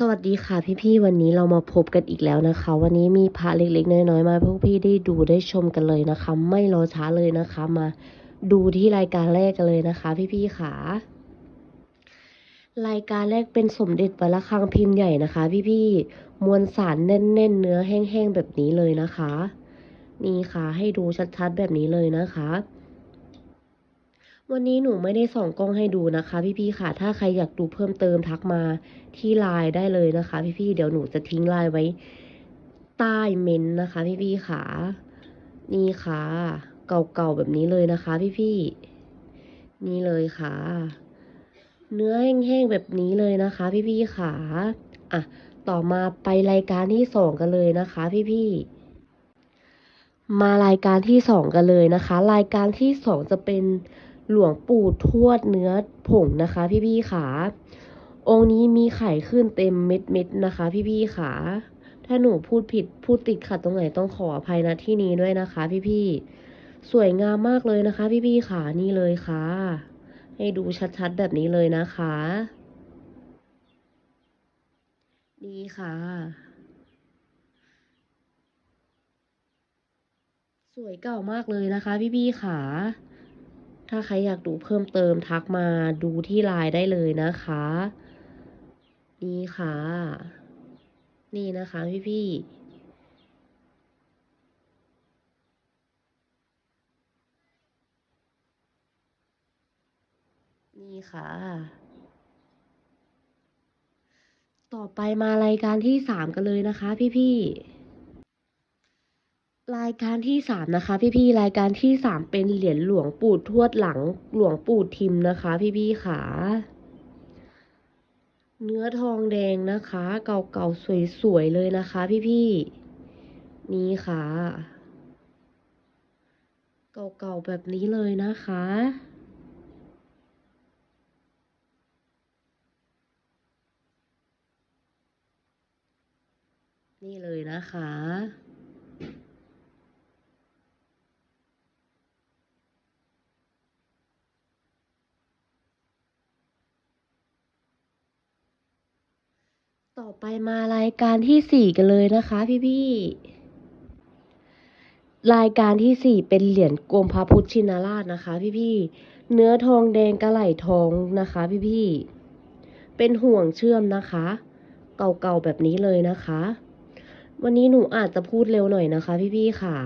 สวัสดีค่ะพี่ๆวันนี้เรามาพบกันอีกแล้วนะคะ วันนี้มีพระเล็กๆน้อยๆมาพวกพี่ได้ดูได้ชมกันเลยนะคะ ไม่รอช้าเลยนะคะ มาดูที่รายการแรกกันเลยนะคะ พี่ๆค่ะ รายการแรกเป็นสมเด็จวัดระฆังพิมพ์ใหญ่นะคะ พี่ๆมวลสารแน่นๆ เนื้อแห้งๆแบบนี้เลยนะคะ นี่ค่ะให้ดูชัดๆแบบนี้เลยนะคะ วันนี้หนูไม่ได้ส่องกล้องให้ดูนะคะ พี่ๆค่ะ ถ้าใครอยากดูเพิ่มเติมทักมาที่ไลน์ได้เลยนะคะ พี่ๆเดี๋ยวหนูจะทิ้งไลน์ไว้ใต้เมนนะคะ พี่ๆค่ะ นี่ค่ะ เก่าๆแบบนี้เลยนะคะ พี่ๆนี่เลยค่ะ เนื้อแห้งๆแบบนี้เลยนะคะ พี่ๆค่ะอะต่อมาไปรายการที่สองกันเลยนะคะ พี่ๆมารายการที่สองกันเลยนะคะ รายการที่สองจะเป็น หลวงปู่ทวดเนื้อผงนะคะพี่ๆขาองค์นี้มีไข่ขึ้นเต็มเม็ดๆนะคะ พี่ๆขาถ้าหนูพูดผิดพูดติดขัดตรงไหนต้องขออภัยณที่นี้ด้วยนะคะ พี่ๆสวยงามมากเลยนะคะ พี่ๆขานี่เลยค่ะ ให้ดูชัดๆแบบนี้เลยนะคะนี่ค่ะ สวยเก่ามากเลยนะคะ พี่ๆค่ะ ถ้าใครอยากดูเพิ่มเติมทักมาดูที่ไลน์ได้เลยนะคะ นี่ค่ะ นี่นะคะพี่ๆนี่ค่ะ ต่อไปมารายการที่สามกันเลยนะคะพี่ๆ รายการที่สามนะคะ พี่ๆรายการที่สามเป็นเหรียญหลวงปู่ทวดหลังหลวงปู่ทิมนะคะ พี่ๆค่ะเนื้อทองแดงนะคะ เก่าๆสวยๆเลยนะคะ พี่ๆนี่ค่ะ เก่าๆแบบนี้เลยนะคะนี่เลยนะคะ ต่อไปมารายการที่สี่กันเลยนะคะพี่ๆรายการที่สี่เป็นเหรียญกรมพระพุทธชินราชนะคะ พี่ๆเนื้อทองแดงกระไหลทองนะคะ พี่ๆเป็นห่วงเชื่อมนะคะ เก่าๆแบบนี้เลยนะคะ วันนี้หนูอาจจะพูดเร็วหน่อยนะคะ พี่ๆค่ะ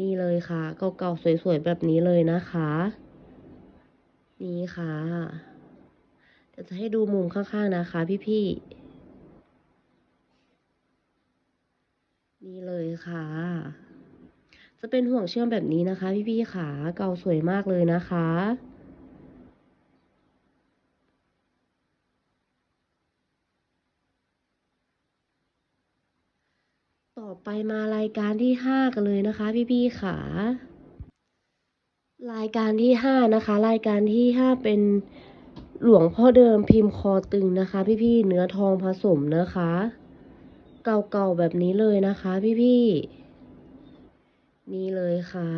นี่เลยค่ะ เก่าๆสวยๆแบบนี้เลยนะคะ นี่ค่ะ เดี๋ยวจะให้ดูมุมข้างๆนะคะพี่ๆ นี่เลยค่ะ จะเป็นห่วงเชื่อมแบบนี้นะคะ พี่ๆค่ะเก่าสวยมากเลยนะคะต่อไปมารายการที่ห้ากันเลยนะคะ พี่ๆค่ะรายการที่ห้านะคะ รายการที่ห้าเป็น หลวงพ่อเดิมพิมพ์คอตึงนะคะ พี่ๆเนื้อทองผสมนะคะ เก่าๆแบบนี้เลยนะคะ พี่ๆนี่เลยค่ะ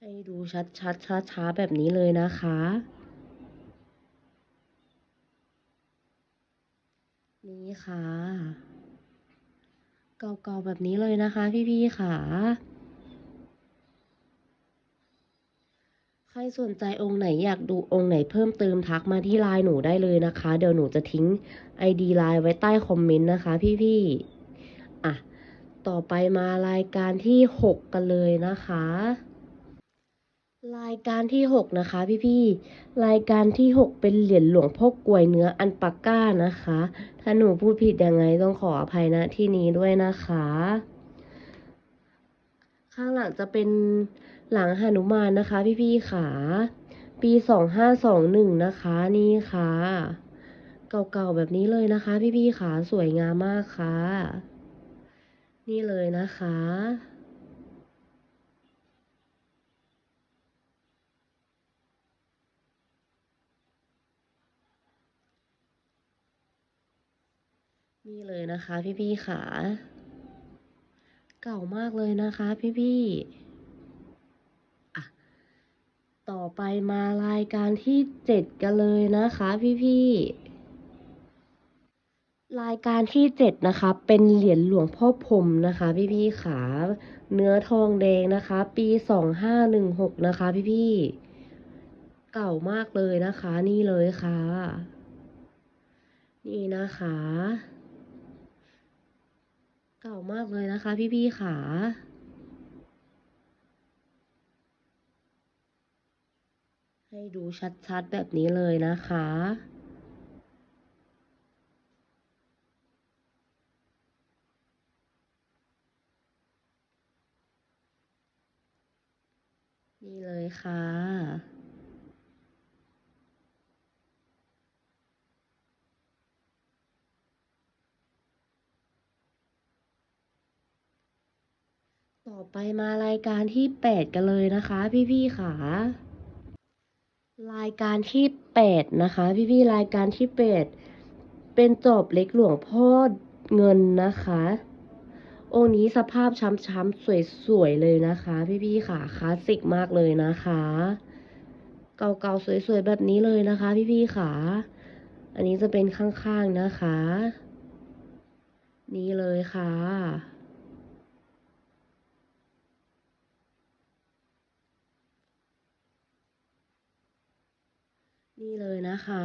ให้ดูชัดๆช้าๆแบบนี้เลยนะคะ นี่ค่ะ เก่าๆแบบนี้เลยนะคะ พี่ๆค่ะ ใครสนใจองค์ไหนอยากดูองค์ไหนเพิ่มเติมทักมาที่ไลน์หนูได้เลยนะคะ เดี๋ยวหนูจะทิ้ง ID ไลน์ไว้ใต้คอมเมนต์นะคะ พี่ๆอะ ต่อไปมารายการที่หกกันเลยนะคะ รายการที่หกนะคะพี่ๆ รายการที่หกเป็นเหรียญหลวงพ่อกลวยเนื้ออันปาก้านะคะ ถ้าหนูพูดผิดยังไงต้องขออภัยณที่นี้ด้วยนะคะ ข้างหลังจะเป็นหลังหนุมานนะคะ พี่ๆขาปีสองห้าสองหนึ่งนะคะนี่ค่ะ เก่าๆแบบนี้เลยนะคะ พี่ๆขาสวยงามมากค่ะ นี่เลยนะคะ นี่เลยนะคะพี่ๆขาเก่ามากเลยนะคะพี่ต่อไปมารายการที่เจ็ดกันเลยนะคะพี่ๆรายการที่เจ็ดนะคะ เป็นเหรียญหลวงพ่อพรมนะคะ พี่ๆขาเนื้อทองแดงนะคะ ปีสองห้าหนึ่งหกนะคะ พี่ๆเก่ามากเลยนะคะ นี่เลยค่ะ นี่นะคะ เก่ามากเลยนะคะพี่ๆขาให้ดูชัดๆแบบนี้เลยนะคะนี่เลยค่ะ ต่อไปมารายการที่แปดกันเลยนะคะ พี่ๆค่ะ รายการที่แปดนะคะ พี่ๆรายการที่แปดเป็นจอบเล็กหลวงพ่อเงินนะคะ องค์นี้สภาพช้ำๆสวยๆเลยนะคะ พี่ๆค่ะคลาสสิกมากเลยนะคะ เก่าๆสวยๆแบบนี้เลยนะคะ พี่ๆค่ะ อันนี้จะเป็นข้างๆนะคะ นี่เลยค่ะ นี่เลยนะคะ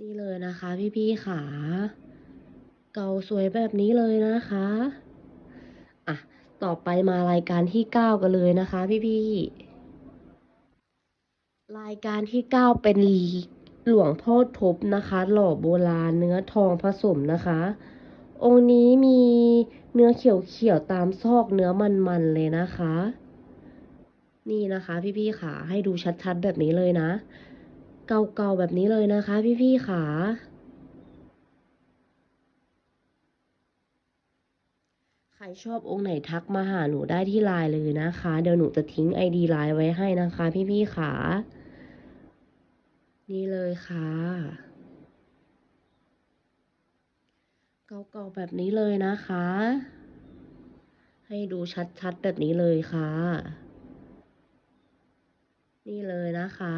นี่เลยนะคะพี่ๆค่ะเก่าสวยแบบนี้เลยนะคะ อะ ต่อไปมารายการที่เก้ากันเลยนะคะพี่ๆรายการที่เก้าเป็น หลวงพ่อทบนะคะ หล่อโบราณเนื้อทองผสมนะคะ องค์นี้มีเนื้อเขียวๆตามซอกเนื้อมันๆเลยนะคะ นี่นะคะพี่ๆค่ะให้ดูชัดๆแบบนี้เลยนะ เก่าๆแบบนี้เลยนะคะ พี่ๆค่ะใครชอบองค์ไหนทักมาหาหนูได้ที่ไลน์เลยนะคะ เดี๋ยวหนูจะทิ้งไอดีไลน์ไว้ให้นะคะ พี่ๆค่ะ นี่เลยค่ะเก่าๆแบบนี้เลยนะคะ ให้ดูชัดๆแบบนี้เลยค่ะ นี่เลยนะคะ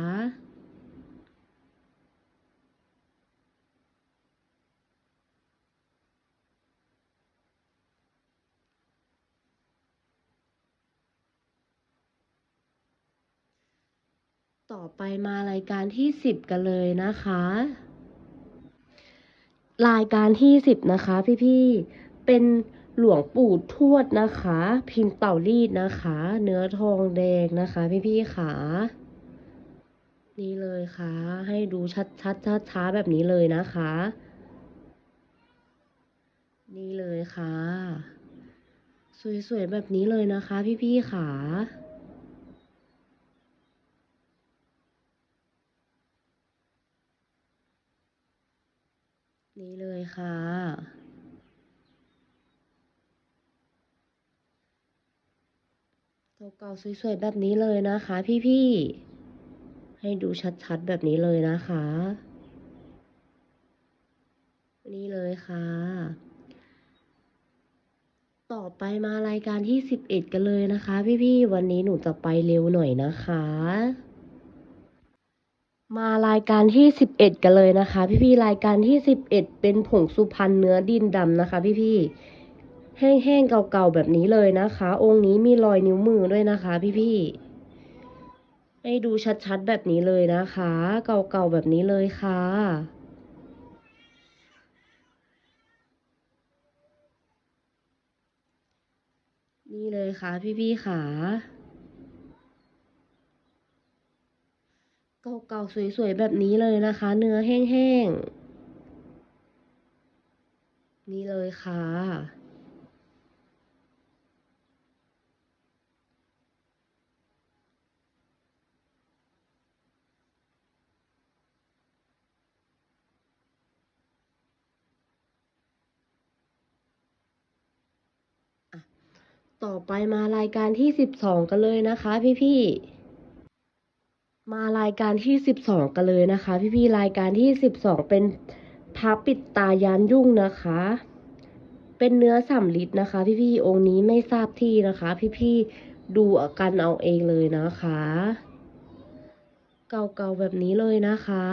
ต่อไปมารายการที่สิบกันเลยนะคะ รายการที่สิบนะคะพี่ๆเป็นหลวงปู่ทวดนะคะ พิมพ์เต่ารีดนะคะ เนื้อทองแดงนะคะ พี่ๆขานี่เลยค่ะ ให้ดูชัดๆช้าๆแบบนี้เลยนะคะ นี่เลยค่ะ สวยๆแบบนี้เลยนะคะ พี่ๆขา นี่เลยค่ะเก่าๆสวยๆแบบนี้เลยนะคะ พี่ๆ ให้ดูชัดๆแบบนี้เลยนะคะ นี่เลยค่ะ ต่อไปมารายการที่สิบเอ็ดกันเลยนะคะ พี่ๆ วันนี้หนูจะไปเร็วหน่อยนะคะ มารายการที่สิบเอ็ดกันเลยนะคะ พี่ๆรายการที่สิบเอ็ดเป็นผงสุพรรณเนื้อดินดำนะคะ พี่ๆแห้งๆเก่าๆแบบนี้เลยนะคะ องค์นี้มีรอยนิ้วมือด้วยนะคะ พี่ๆให้ดูชัดๆแบบนี้เลยนะคะ เก่าๆแบบนี้เลยค่ะนี่เลยค่ะพี่ๆค่ะ เก่าๆสวยๆแบบนี้เลยนะคะ เนื้อแห้งๆ นี่เลยค่ะ ต่อไปมารายการที่สิบสองกันเลยนะคะพี่ มารายการที่สิบสองกันเลยนะคะ พี่ๆรายการที่สิบสองเป็นพระปิดตายานยุ่งนะคะ เป็นเนื้อสำลิดนะคะ พี่ๆองค์นี้ไม่ทราบที่นะคะ พี่ๆดูกันเอาเองเลยนะคะ เก่าๆแบบนี้เลยนะคะ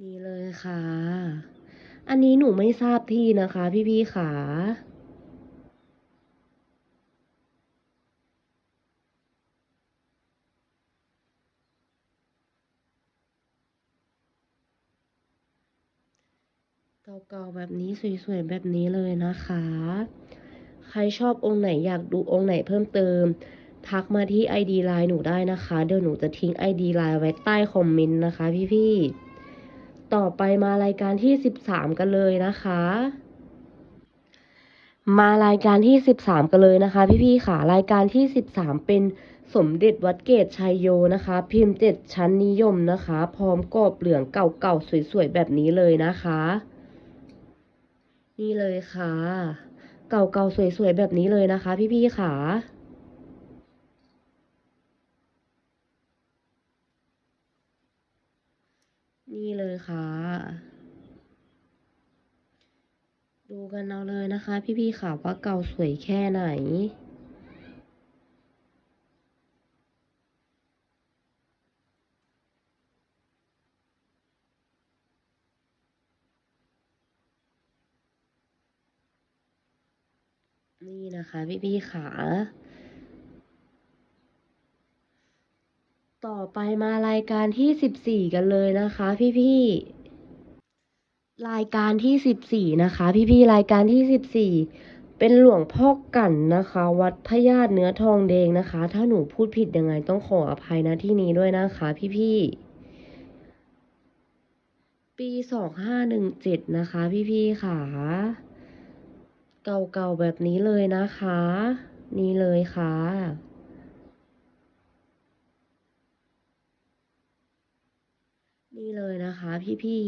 นี่เลยค่ะ อันนี้หนูไม่ทราบที่นะคะ พี่ๆขาเก่าๆแบบนี้สวยๆแบบนี้เลยนะคะ ใครชอบองค์ไหนอยากดูองค์ไหนเพิ่มเติม ทักมาที่ ID ไลน์หนูได้นะคะ เดี๋ยวหนูจะทิ้ง ID ไลน์ไว้ใต้คอมเมนต์นะคะพี่ๆ ต่อไปมารายการที่ 13 กันเลยนะคะ มารายการที่ 13 กันเลยนะคะ พี่ๆค่ะรายการที่ 13 เป็นสมเด็จวัดเกตชัยโยนะคะ พิมพ์เจ็ดชั้นนิยมนะคะ พร้อมกรอบเหลืองเก่าๆสวยๆแบบนี้เลยนะคะ นี่เลยค่ะ เก่าๆสวยๆแบบนี้เลยนะคะ พี่ๆค่ะ นี่เลย ค่ะ ดูกันเอาเลยนะคะ พี่ๆค่ะว่าเก่าสวยแค่ไหนนี่นะคะพี่ๆค่ะ ต่อไปมารายการที่สิบสี่กันเลยนะคะพี่ๆรายการที่สิบสี่นะคะ พี่ๆรายการที่สิบสี่เป็นหลวงพ่อกั่นนะคะ วัดพญาติเนื้อทองแดงนะคะ ถ้าหนูพูดผิดยังไงต้องขออภัยนะที่นี้ด้วยนะคะ พี่ๆปีสองห้าหนึ่งเจ็ดนะคะ พี่ๆค่ะ เก่าๆแบบนี้เลยนะคะ นี่เลยค่ะ นี่เลยนะคะพี่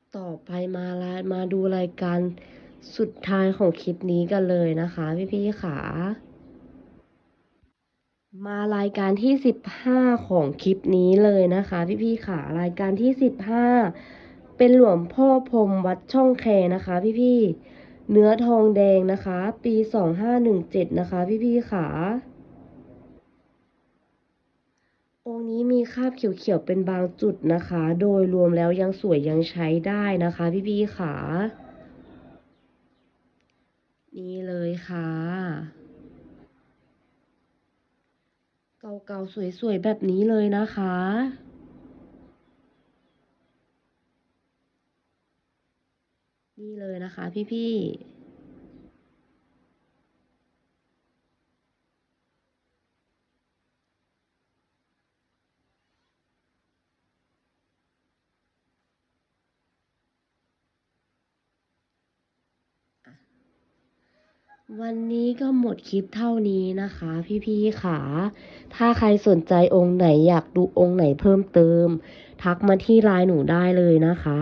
ๆต่อไปมาลามาดูรายการสุดท้ายของคลิปนี้กันเลยนะคะ พี่ๆค่ะ มารายการที่สิบห้าของคลิปนี้เลยนะคะ พี่ๆค่ะ รายการที่สิบห้าเป็นหลวงพ่อพรมวัดช่องแคนะคะ พี่ๆเนื้อทองแดงนะคะ ปีสองห้าหนึ่งเจ็ดนะคะ พี่ๆค่ะองค์นี้มีคราบเขียวๆเป็นบางจุดนะคะ โดยรวมแล้วยังสวยยังใช้ได้นะคะ พี่ๆค่ะ นี่เลยค่ะ เก่าๆ สวยๆ แบบนี้เลยนะคะ นี่เลยนะคะพี่ๆ วันนี้ก็หมดคลิปเท่านี้นะคะ พี่ๆค่ะ ถ้าใครสนใจองค์ไหนอยากดูองค์ไหนเพิ่มเติม ทักมาที่ไลน์หนูได้เลยนะคะ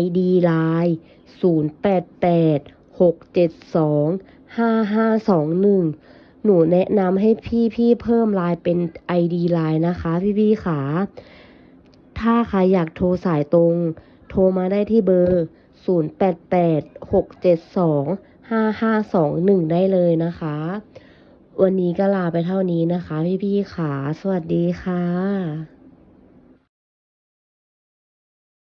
ID ไลน์088 672 5521 หนูแนะนำให้พี่ๆเพิ่มไลน์เป็น ID ไลน์นะคะ พี่ๆค่ะถ้าใครอยากโทรสายตรง โทรมาได้ที่เบอร์ 088 672 5521 ได้เลยนะคะ วันนี้ก็ลาไปเท่านี้นะคะ พี่ๆค่ะ สวัสดีค่ะ